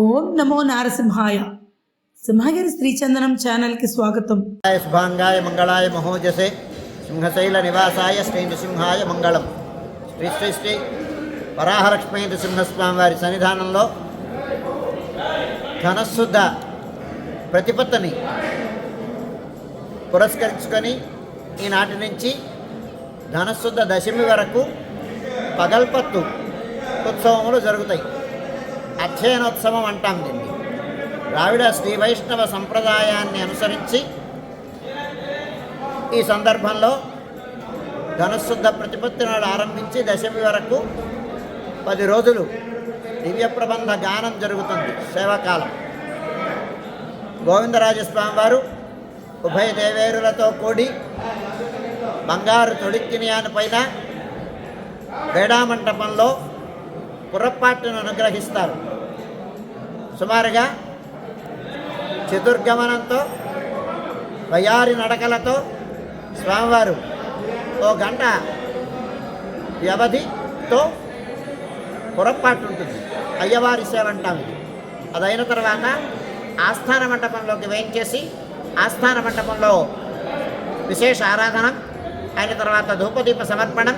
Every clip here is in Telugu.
ఓం నమో నారసింహాయ. సింహగిరి శ్రీచందనం ఛానల్కి స్వాగతం. శుభాంగాయ మంగళాయ మహోజసే. సింహశైల నివాసాయ శ్రీ నృసింహాయ మంగళం. శ్రీ శ్రీ శ్రీ వరాహలక్ష్మీ నృసింహస్వామి వారి సన్నిధానంలో ధనశుద్ధ ప్రతిపత్తిని పురస్కరించుకొని ఈనాటి నుంచి ధనశుద్ధ దశమి వరకు పగల్పత్తు ఉత్సవములు జరుగుతాయి. అధ్యయనోత్సవం అంటాం దీన్ని. ద్రావిడ శ్రీ వైష్ణవ సంప్రదాయాన్ని అనుసరించి ఈ సందర్భంలో ధనుశుద్ధ ప్రతిపత్తి నాడు ఆరంభించి దశమి వరకు పది రోజులు దివ్య ప్రబంధ గానం జరుగుతుంది సేవాకాలం. గోవిందరాజస్వామి వారు ఉభయ దేవేరులతో కూడి బంగారు తొడిక్కినియాని పైన వేడామంటపంలో పురపాటును అనుగ్రహిస్తారు. సుమారుగా చతుర్గమనంతో వయారి నడకలతో స్వామివారు ఓ గంట వ్యవధితో పొరపాటు ఉంటుంది అయ్యవారి సేవ అంటాం ఇది. అదైన తర్వాత ఆస్థాన మంటపంలోకి వేయించేసి ఆస్థాన మంటపంలో విశేష ఆరాధన అయిన తర్వాత ధూపదీప సమర్పణం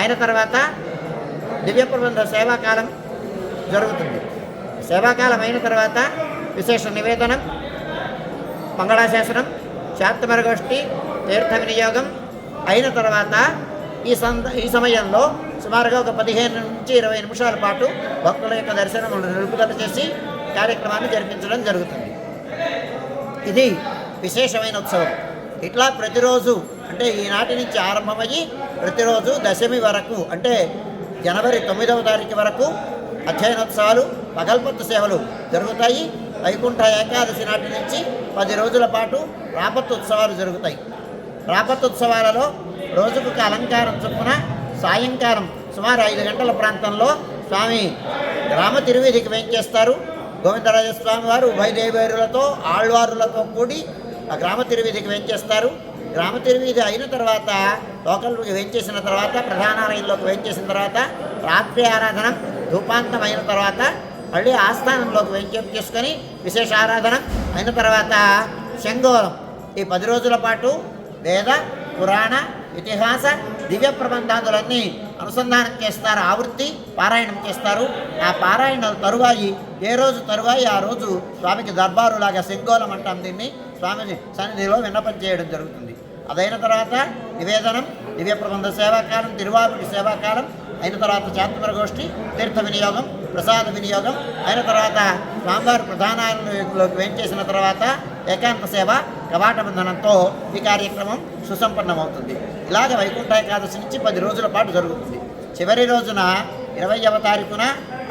అయిన తర్వాత దివ్య ప్రబంధ సేవాకాలం జరుగుతుంది. సేవాకాలం అయిన తర్వాత విశేష నివేదనం మంగళాశాసనం శాంతమరగోష్ఠి తీర్థ వినియోగం అయిన తర్వాత ఈ సంద ఈ సమయంలో సుమారుగా ఒక పదిహేను నుంచి ఇరవై నిమిషాల పాటు భక్తుల యొక్క దర్శనం నిలుపుదల చేసి కార్యక్రమాన్ని జరిపించడం జరుగుతుంది. ఇది విశేషమైన ఉత్సవం. ఇట్లా ప్రతిరోజు అంటే ఈనాటి నుంచి ఆరంభమయ్యి ప్రతిరోజు దశమి వరకు అంటే జనవరి తొమ్మిదవ తారీఖు వరకు అధ్యయనోత్సవాలు పగల్పత్తు సేవలు జరుగుతాయి. వైకుంఠ ఏకాదశి నాటి నుంచి పది రోజుల పాటు రాపత్తోత్సవాలు జరుగుతాయి. రాపత్తోత్సవాలలో రోజుకు అలంకారం చొప్పున సాయంకాలం సుమారు ఐదు గంటల ప్రాంతంలో స్వామి గ్రామ తిరువీధికి వేంచేస్తారు. గోవిందరాజస్వామి వారు ఉభయదేవేరులతో ఆళ్వారులతో కూడి ఆ గ్రామ తిరువీధికి వేంచేస్తారు. గ్రామ తిరువీధి అయిన తర్వాత లోకల్కి వేంచేసిన తర్వాత ప్రధానాలయంలోకి వేంచేసిన తర్వాత రాత్రి ఆరాధన ధూపాంతం అయిన తర్వాత మళ్ళీ ఆస్థానంలోకి వెంచేపు చేసుకొని విశేష ఆరాధన. అయిన తర్వాత శంగోలం ఈ పది రోజుల పాటు వేద పురాణ ఇతిహాస దివ్య ప్రబంధాదులన్నీ అనుసంధానం చేస్తారు. ఆవృత్తి పారాయణం చేస్తారు. ఆ పారాయణ తరువాయి. ఏ రోజు తరువాయి? ఆ రోజు స్వామికి దర్బారులాగా శంగోలం అంటాం దీన్ని. స్వామి సన్నిధిలో విన్నపం చేయడం జరుగుతుంది. అదైన తర్వాత నివేదనం దివ్య ప్రబంధ సేవాకాలం తిరువాపుడి సేవాకాలం అయిన తర్వాత చాతుమర తీర్థ వినియోగం ప్రసాద వినియోగం. అయిన తర్వాత స్వామివారి ప్రధానాలలోకి వెంచేసిన తర్వాత ఏకాంత సేవ కవాట బంధనంతో ఈ కార్యక్రమం సుసంపన్నమవుతుంది. ఇలాగ వైకుంఠ ఏకాదశి నుంచి పది రోజుల పాటు జరుగుతుంది. చివరి రోజున ఇరవైవ తారీఖున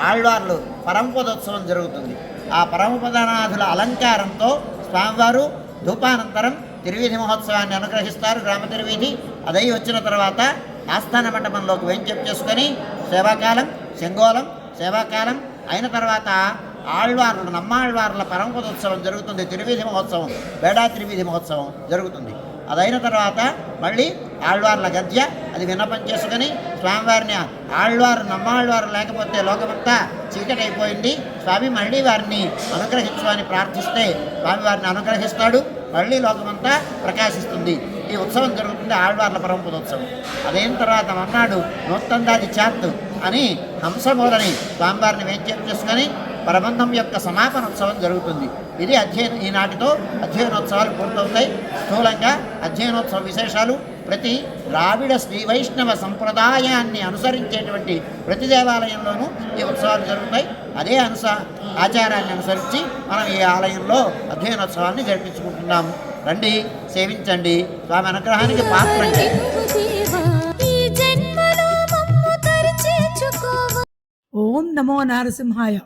ఆళ్వార్లు పరమపదోత్సవం జరుగుతుంది. ఆ పరమపదనాథుల అలంకారంతో స్వామివారు ధూపానంతరం తిరువీధి మహోత్సవాన్ని అనుగ్రహిస్తారు గ్రామ తిరువీధి అదై వచ్చిన తర్వాత ఆస్థాన మండపంలోకి వెంచెప్ చేసుకొని సేవాకాలం శంగోలం సేవాకాలం అయిన తర్వాత ఆళ్వార్లు నమ్మాళ్వార్ల పరమపదోత్సవం జరుగుతుంది. తిరువీధి మహోత్సవం బేడా తిరువీధి మహోత్సవం జరుగుతుంది. అదైన తర్వాత మళ్ళీ ఆళ్వార్ల గద్య అది విన్నపం చేసుకుని స్వామివారిని ఆళ్వారు నమ్మాళ్వారు లేకపోతే లోకమంతా చీకటైపోయింది. స్వామి మళ్ళీ వారిని అనుగ్రహించమని ప్రార్థిస్తే స్వామి వారిని అనుగ్రహిస్తాడు. మళ్ళీ లోకమంతా ప్రకాశిస్తుంది. ఈ ఉత్సవం జరుగుతుంది ఆళ్వార్ల పరమపదోత్సవం అదైన తర్వాత మన్నాడు నూతందాది చాత్ అని హంసమూలని స్వామివారిని వేద్యం చేసుకొని ప్రబంధం యొక్క సమాపన ఉత్సవం జరుగుతుంది. ఇది అధ్యయన ఈనాటితో అధ్యయనోత్సవాలు పూర్తవుతాయి. స్థూలంగా అధ్యయనోత్సవ విశేషాలు ప్రతి ద్రావిడ శ్రీ వైష్ణవ సంప్రదాయాన్ని అనుసరించేటువంటి ప్రతి దేవాలయంలోనూ ఈ ఉత్సవాలు జరుగుతాయి. అదే అనుస ఆచారాన్ని అనుసరించి మనం ఈ ఆలయంలో అధ్యయనోత్సవాన్ని జరిపించుకుంటున్నాము. రండి సేవించండి. స్వామి అనుగ్రహానికి పాత్రండి నమో నారసింహాయ